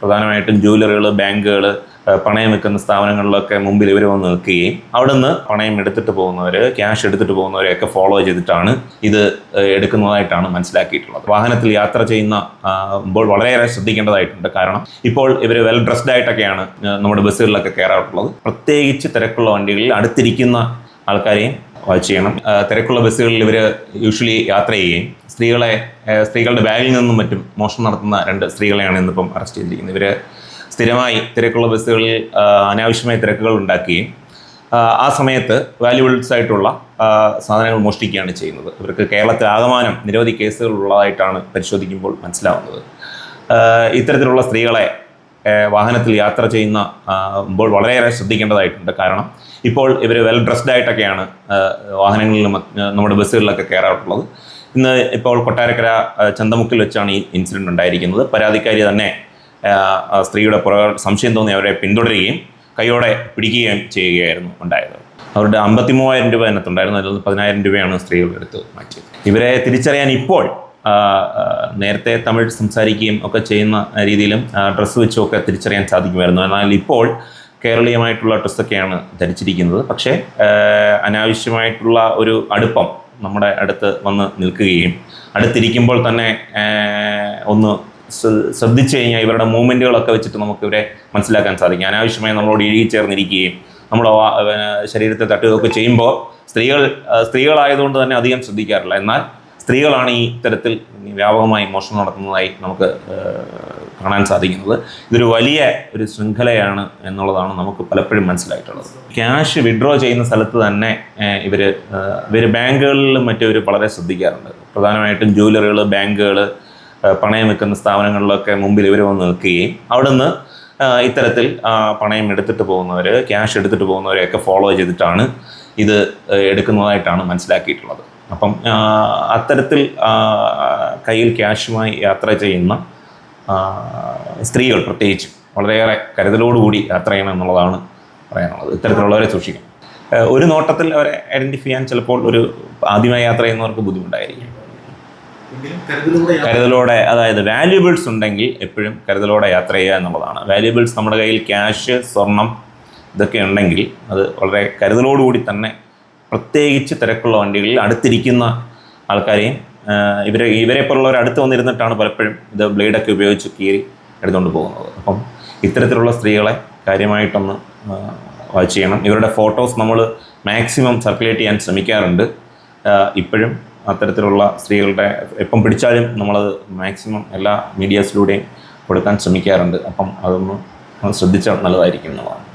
പ്രധാനമായിട്ടും ജ്വല്ലറികൾ ബാങ്കുകൾ പണയം വെക്കുന്ന സ്ഥാപനങ്ങളിലൊക്കെ മുമ്പിൽ ഇവർ വന്ന് നിൽക്കുകയും അവിടെ നിന്ന് പണയം എടുത്തിട്ട് പോകുന്നവർ ക്യാഷ് എടുത്തിട്ട് പോകുന്നവരെയൊക്കെ ഫോളോ ചെയ്തിട്ടാണ് ഇത് എടുക്കുന്നതായിട്ടാണ് മനസ്സിലാക്കിയിട്ടുള്ളത്. വാഹനത്തിൽ യാത്ര ചെയ്യുന്ന ഇപ്പോൾ വളരെയേറെ ശ്രദ്ധിക്കേണ്ടതായിട്ടുണ്ട്. കാരണം ഇപ്പോൾ ഇവർ വെൽ ഡ്രസ്ഡ് ആയിട്ടൊക്കെയാണ് നമ്മുടെ ബസ്സുകളിലൊക്കെ കയറാറുള്ളത്. പ്രത്യേകിച്ച് തിരക്കുള്ള വണ്ടികളിൽ അടുത്തിരിക്കുന്ന ആൾക്കാരെയും വാച്ച് ചെയ്യണം. തിരക്കുള്ള ബസ്സുകളിൽ ഇവർ യൂഷ്വലി യാത്ര ചെയ്യുകയും സ്ത്രീകളെ സ്ത്രീകളുടെ ബാഗിൽ നിന്നും മറ്റും മോഷണം നടത്തുന്ന രണ്ട് സ്ത്രീകളെയാണ് ഇന്നിപ്പം അറസ്റ്റ് ചെയ്തിരിക്കുന്നത്. ഇവർ സ്ഥിരമായി തിരക്കുള്ള ബസ്സുകളിൽ അനാവശ്യമായ തിരക്കുകൾ ഉണ്ടാക്കുകയും ആ, സമയത്ത് വാല്യുബിൾസ് ആയിട്ടുള്ള സാധനങ്ങൾ മോഷ്ടിക്കുകയാണ് ചെയ്യുന്നത്. ഇവർക്ക് കേരളത്തിൽ ആകമാനം നിരവധി കേസുകൾ ഉള്ളതായിട്ടാണ് പരിശോധിക്കുമ്പോൾ മനസ്സിലാവുന്നത്. ഇത്തരത്തിലുള്ള സ്ത്രീകളെ വാഹനത്തിൽ യാത്ര ചെയ്യുന്ന ഇപ്പോൾ വളരെയേറെ ശ്രദ്ധിക്കേണ്ടതായിട്ടുണ്ട്. കാരണം ഇപ്പോൾ ഇവർ വെൽ ഡ്രസ്ഡ് ആയിട്ടൊക്കെയാണ് വാഹനങ്ങളിലും നമ്മുടെ ബസ്സുകളിലൊക്കെ കയറാറുള്ളത്. ഇന്ന് ഇപ്പോൾ കൊട്ടാരക്കര ചന്തമുക്കിൽ വെച്ചാണ് ഈ ഇൻസിഡന്റ് ഉണ്ടായിരിക്കുന്നത്. പരാതിക്കാരി തന്നെ സ്ത്രീയുടെ പുറകെ സംശയം തോന്നി അവരെ പിന്തുടരുകയും കൈയോടെ പിടിക്കുകയും ചെയ്യുകയായിരുന്നു ഉണ്ടായത്. അവരുടെ അമ്പത്തി മൂവായിരം രൂപ അതിനകത്തുണ്ടായിരുന്നു. അതിൽ പതിനായിരം രൂപയാണ് സ്ത്രീകൾ എടുത്ത് മാറ്റിയത്. ഇവരെ തിരിച്ചറിയാൻ ഇപ്പോൾ നേരത്തെ തമിഴ് സംസാരിക്കുകയും ഒക്കെ ചെയ്യുന്ന രീതിയിലും ഡ്രസ്സ് വെച്ചും ഒക്കെ തിരിച്ചറിയാൻ സാധിക്കുമായിരുന്നു. എന്നാൽ ഇപ്പോൾ കേരളീയമായിട്ടുള്ള ഡ്രസ്സൊക്കെയാണ് ധരിച്ചിരിക്കുന്നത്. പക്ഷേ അനാവശ്യമായിട്ടുള്ള ഒരു അടുപ്പം നമ്മുടെ അടുത്ത് വന്ന് നിൽക്കുകയും അടുത്തിരിക്കുമ്പോൾ തന്നെ ഒന്ന് ശ്ര- ശ്രദ്ധിച്ചു കഴിഞ്ഞാൽ ഇവരുടെ മൂവ്മെന്റുകളൊക്കെ വെച്ചിട്ട് നമുക്ക് ഇവരെ മനസ്സിലാക്കാൻ സാധിക്കും. അനാവശ്യമായി നമ്മളോട് ഇഴുകി ചേർന്നിരിക്കുകയും നമ്മുടെ ശരീരത്തെ തട്ടുകയൊക്കെ ചെയ്യുമ്പോൾ സ്ത്രീകൾ സ്ത്രീകളായതുകൊണ്ട് തന്നെ അധികം ശ്രദ്ധിക്കാറില്ല. എന്നാൽ സ്ത്രീകളാണ് ഈ തരത്തിൽ വ്യാപകമായി മോഷണം നടത്തുന്നതായി നമുക്ക് കാണാൻ സാധിക്കുന്നത്. ഇതൊരു വലിയ ഒരു ശൃംഖലയാണ് എന്നുള്ളതാണ് നമുക്ക് പലപ്പോഴും മനസ്സിലായിട്ടുള്ളത്. ക്യാഷ് വിഡ്രോ ചെയ്യുന്ന സ്ഥലത്ത് തന്നെ ഇവർ ഇവർ ബാങ്കുകളിലും മറ്റും ഇവർ വളരെ ശ്രദ്ധിക്കാറുണ്ട്. പ്രധാനമായിട്ടും ജ്വല്ലറികൾ ബാങ്കുകൾ പണയം വെക്കുന്ന സ്ഥാപനങ്ങളിലൊക്കെ മുമ്പിൽ ഇവർ വന്ന് നിൽക്കുകയും അവിടുന്ന് ഇത്തരത്തിൽ പണയം എടുത്തിട്ട് പോകുന്നവർ ക്യാഷ് എടുത്തിട്ട് പോകുന്നവരെയൊക്കെ ഫോളോ ചെയ്തിട്ടാണ് ഇത് എടുക്കുന്നതായിട്ടാണ് മനസ്സിലാക്കിയിട്ടുള്ളത്. അപ്പം അത്തരത്തിൽ കയ്യിൽ ക്യാഷുമായി യാത്ര ചെയ്യുന്ന സ്ത്രീകൾ പ്രത്യേകിച്ച് വളരെയേറെ കരുതലോടുകൂടി യാത്ര ചെയ്യണം എന്നുള്ളതാണ് പറയാനുള്ളത്. ഇത്തരത്തിലുള്ളവരെ സൂക്ഷിക്കണം. ഒരു നോട്ടത്തിൽ അവരെ ഐഡന്റിഫൈ ചെയ്യാൻ ചിലപ്പോൾ ഒരു ആദ്യമായി യാത്ര ചെയ്യുന്നവർക്ക് ബുദ്ധിമുട്ടായിരിക്കും. കരുതലോടെ അതായത് വാല്യുബിൾസ് ഉണ്ടെങ്കിൽ എപ്പോഴും കരുതലോടെ യാത്ര ചെയ്യുക എന്നുള്ളതാണ്. വാല്യുബിൾസ് നമ്മുടെ കയ്യിൽ ക്യാഷ് സ്വർണം ഇതൊക്കെ ഉണ്ടെങ്കിൽ അത് വളരെ കരുതലോടുകൂടി തന്നെ പ്രത്യേകിച്ച് തിരക്കുള്ള വണ്ടികളിൽ അടുത്തിരിക്കുന്ന ആൾക്കാരെയും ഇവരെ ഇവരെ പോലുള്ളവർ അടുത്ത് വന്നിരുന്നിട്ടാണ് പലപ്പോഴും ഇത് ബ്ലേഡൊക്കെ ഉപയോഗിച്ച് കീറി എടുത്തുകൊണ്ട് പോകുന്നത്. അപ്പം ഇത്തരത്തിലുള്ള സ്ത്രീകളെ കാര്യമായിട്ടൊന്ന് വാച്ച് ചെയ്യണം. ഇവരുടെ ഫോട്ടോസ് നമ്മൾ മാക്സിമം സർക്കുലേറ്റ് ചെയ്യാൻ ശ്രമിക്കാറുണ്ട്. ഇപ്പോഴും അത്തരത്തിലുള്ള സ്ത്രീകളുടെ എപ്പം പിടിച്ചാലും നമ്മളത് മാക്സിമം എല്ലാ മീഡിയാസിലൂടെയും കൊടുക്കാൻ ശ്രമിക്കാറുണ്ട്. അപ്പം അതൊന്ന് ശ്രദ്ധിച്ചാൽ നല്ലതായിരിക്കും എന്നുള്ളതാണ്.